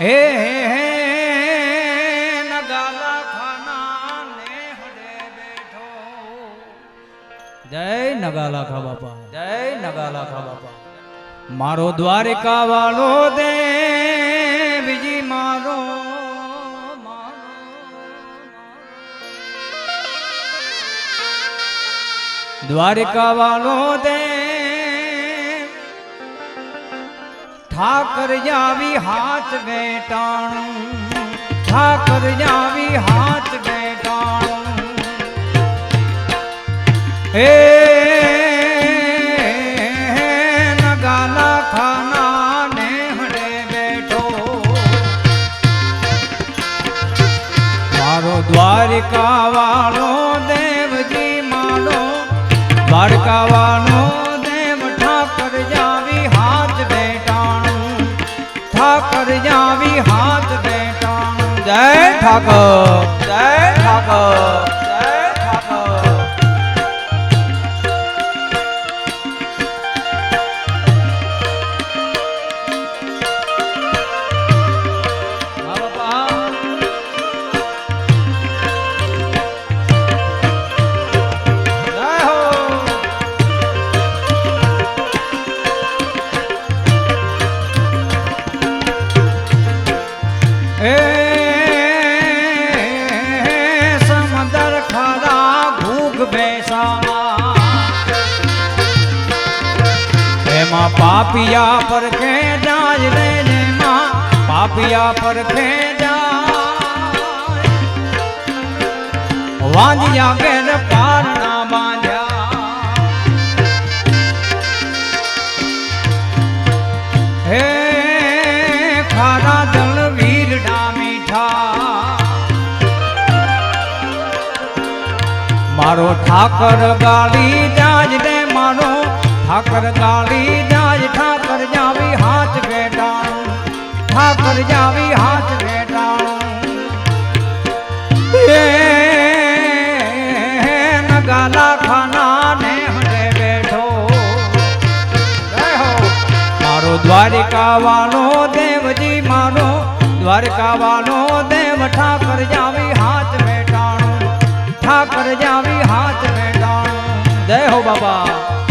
હે હે હે નગાલા ખાના ને હડે બેઠો. જય નગાલા ખા બાપા. જય નગાલા ખા બાપા. મારો દ્વારિકા વાળો દે બીજી મારો દ્વારિકા વાળો દે ઠાકર જાવી હાથ બેટાણું ઠાકર જાવી હાથ બેટાણું હે ઠાકર જય ઠાકર પાપિયા પર ખેંચાય રે જેમાં પાપિયા પર ખેંચાય વાંજ્યા ઘેર પારના બાંધ્યા હે ખારા દળ વીરડા મીઠા. મારો ઠાકર ગાલી જાજ રે મારો ઠાકર ગાલી જાવી હાથ બેટાણું એ નગાલા ખાના ને હડે બેઠો. મારો દ્વારિકા વાલો દેવજી, મારો દ્વારકા વાલો દેવ ઠાકર જાવી હાથ બેટાણું ઠાકર જાવી હાથ બેટાણું જય હો બાબા.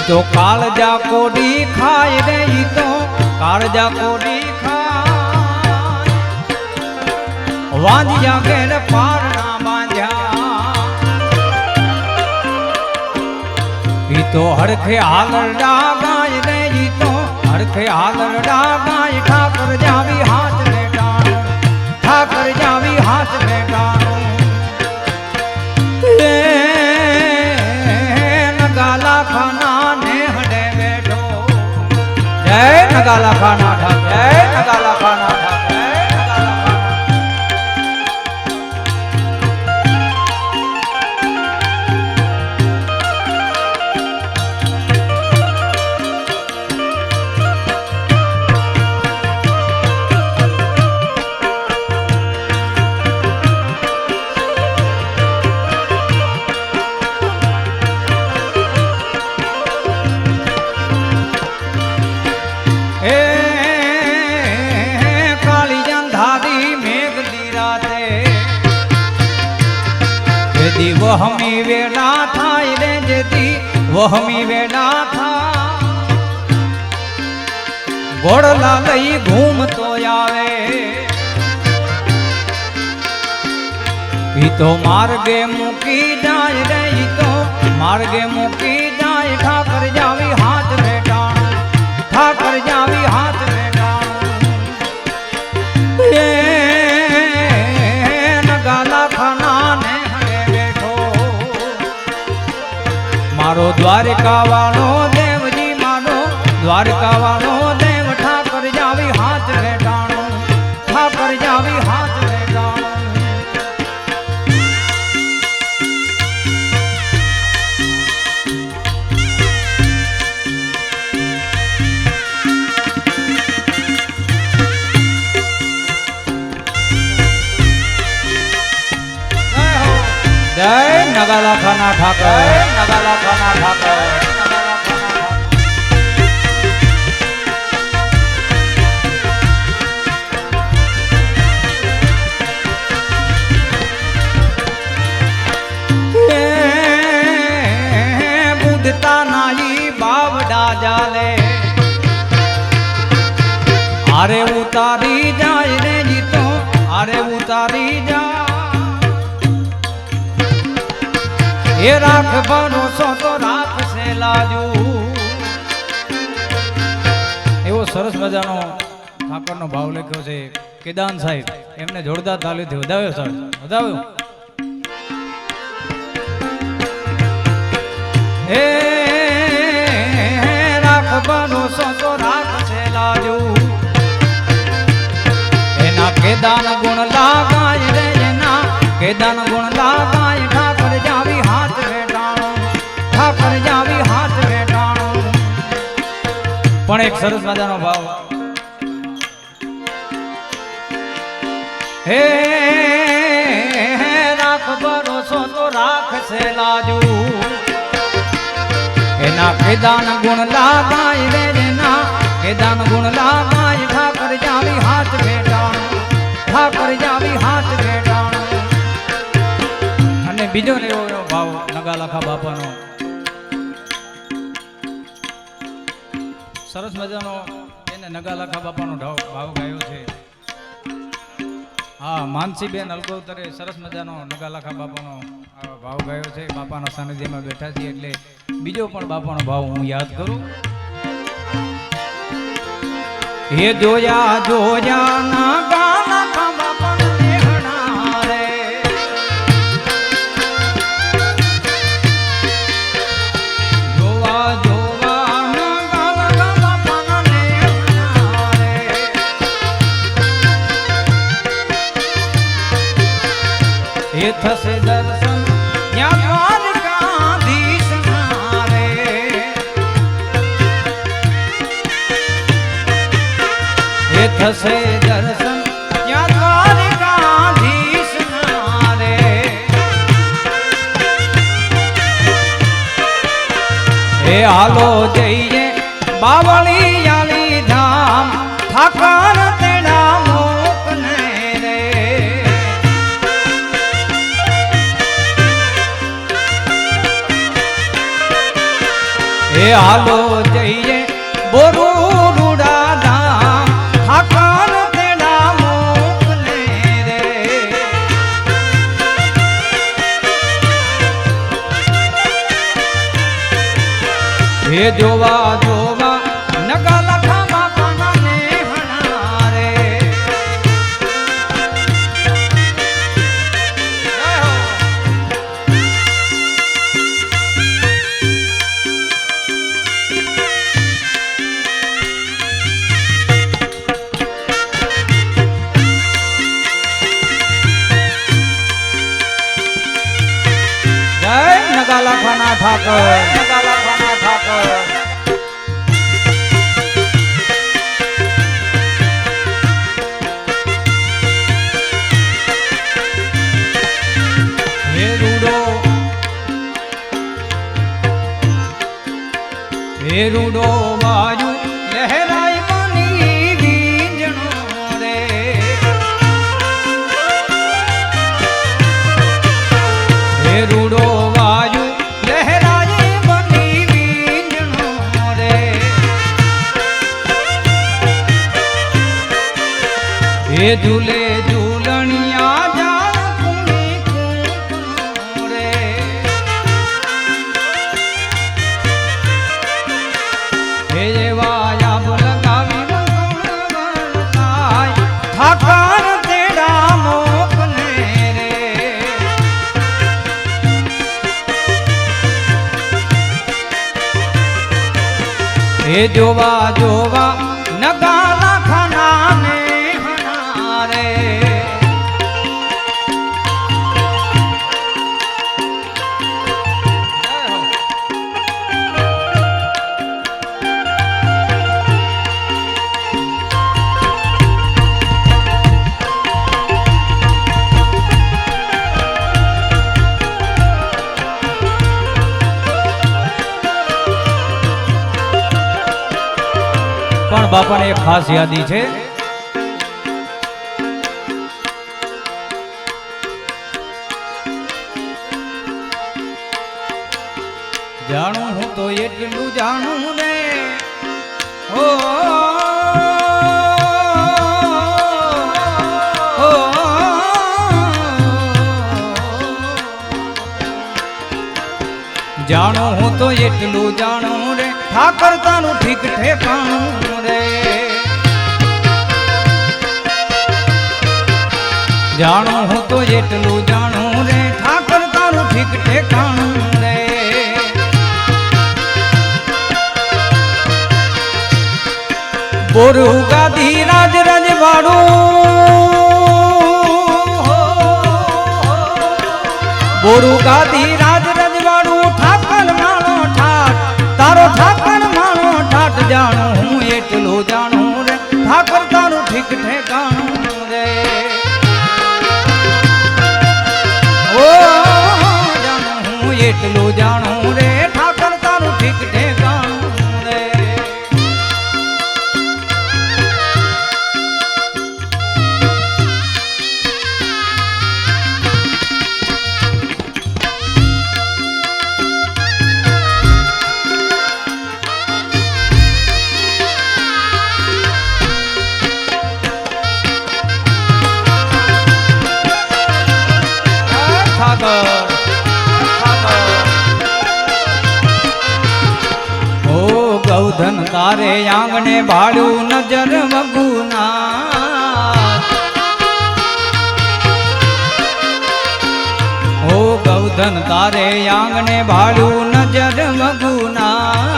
ઈ તો કાળજા કોડી ખાય રે ઈ તો, કાળજા કોડી ખાય. વાંધ્યા ઘેર પારણા બાંધ્યા. ઈ તો હરખે હાલરડા ગાય રે ઈ તો, હરખે હાલરડા ગાય ઠાકર જાવી નગાલા ખાના ઠાકે નગાલા ખાના વહમી વેડા થા ગોળલા લઈ ઘૂમતો આવે. ઈ તો માર્ગે મૂકી જાય રે ઈ તો માર્ગે મૂકી મારો દ્વારકા વાળો દેવજી મારો દ્વારકા નગાલા ખાના ઠાકર નગાલા ખાના ઠાકર. જાલે. આરે ઉતારી જાય રે જીતો અરે ઉતારી જા એ રાખ છો તો રાખશે લાજુ. એવો સરસ મજાનો ઠાકોરનો ભાવ લખ્યો છે, કેદાન સાહેબ, એમને જોરદાર તાલીથી વધાવ્યો સર વધાવ્યો. હે રાખ છો તો રાખશે લાજુ. એના કેદાન ગુણ લાગાય રે, એના કેદાન ગુણ લાગાય પણ એક સરસ મજાનો ભાવ. હે રાખ ભરોસો તો રાખશે લાજુ. એના કેદાન ગુણ લાગાય રે એના કેદાન ગુણ લાગાય ઠાકર જાવી હાથ ભેટાણ. ઠાકર જાવી હાથ ભેટાણ. અને બીજો એવો ભાવ નગાલાખા બાપાનો. સરસ મજાનો એને નગાલાખા બાપાનો ભાવ ભાવ ગાયો છે. હા, માનસીબેન અલગોતરે સરસ મજાનો નગાલાખા બાપાનો ભાવ ગાયો છે. બાપાના સાનિધ્યમાં બેઠા છીએ એટલે બીજો પણ બાપાનો ભાવ હું યાદ કરું. હે જોયા જોયા થશે દર્શન. ત્યાં દ્વારકાધીશ મારે એ હાલો જઈએ બાવળી આલી ધામ. ઠાકર તેડા મોકને રે. એ હાલો હે જોવા જોવા નગા લખા બાપાના નેહણા રે જય હો. જય ઠાકર નગાલા ખાના ઠાકર. રૂડો વાયુ લહેરાય હે રૂડો તેડા મોકલે રે. એ જોવા જોવા બાપાને એક ખાસ યાદી છે જાણું હું તો એટલું જાણું ને ઓ જાણું હું તો એટલું જાણું રે ઠાકર તાનું ઠીક ઠેકાણું જાણું હું તો એટલું જાણું રે. ઠાકર તાનું ઠીક ઠેકાણું રે. બોરુ ગાદી રાજ રજવાડું. બોરુ ગાદી હું એટલું જાણું ગૌધન તારે આંગણે ભાડું નજર મગુના ઓ ગૌધન, તારે આંગણે ભાડું નજર મગુના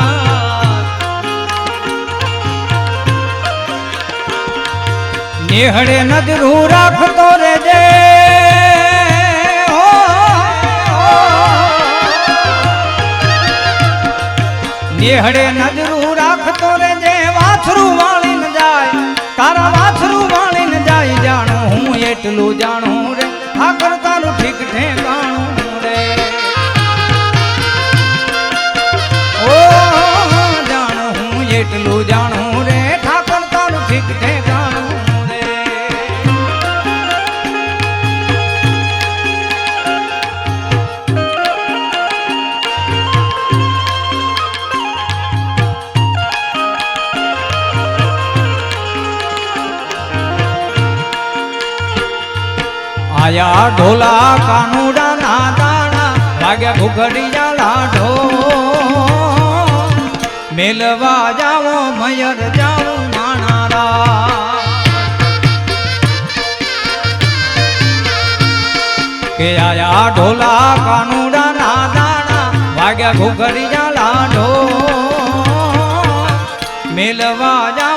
નિહળે નજરું રાખતો રેજે નેહડે નજરું રાખતો રેજે વાછરું વાળીને જાય, તારા વાછરું વાળીને જાય, જાણું હું એટલું જાણું આયા ઢોલા કાનુડા ના દાણા વાગ્યા ઘુઘડિયા લાઢો મેલવા જાવો મયર જાવો નાણારા. કે આયા ઢોલા કાનુડા ના દાણા વાગ્યા ઘુઘડિયા લાઢો મેલવા જાવો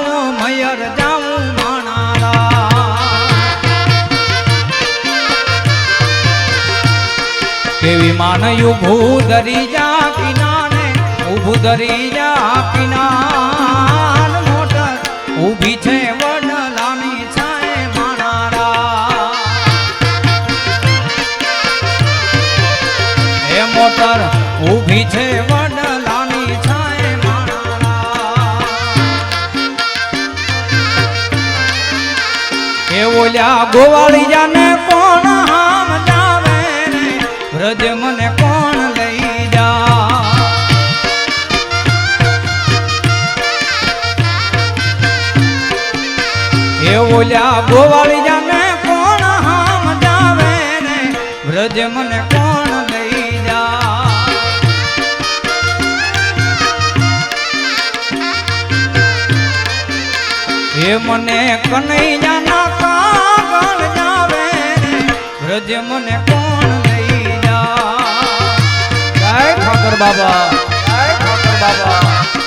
કેવી માનયું ભૂધરી જા કિનાને ઊભું ધરી જા કિનાન મોટર ઊભી છે વડલાની છાએ માણારા. એ મોટર ઊભી છે વડલાની છાએ માણારા. એ ઓલ્યા ગોવાળિયાને કોણ વ્રજ મને કોણ લઈ જા? એ ઓલ્યા ગોવાળિયાને કોણ હામ જાવે રે વ્રજ મને કોણ લઈ જા? હે મને કનૈયાના કાગળ જાવે રે વ્રજ મને કોણ Dr. Baba. Hai, Dr. Baba.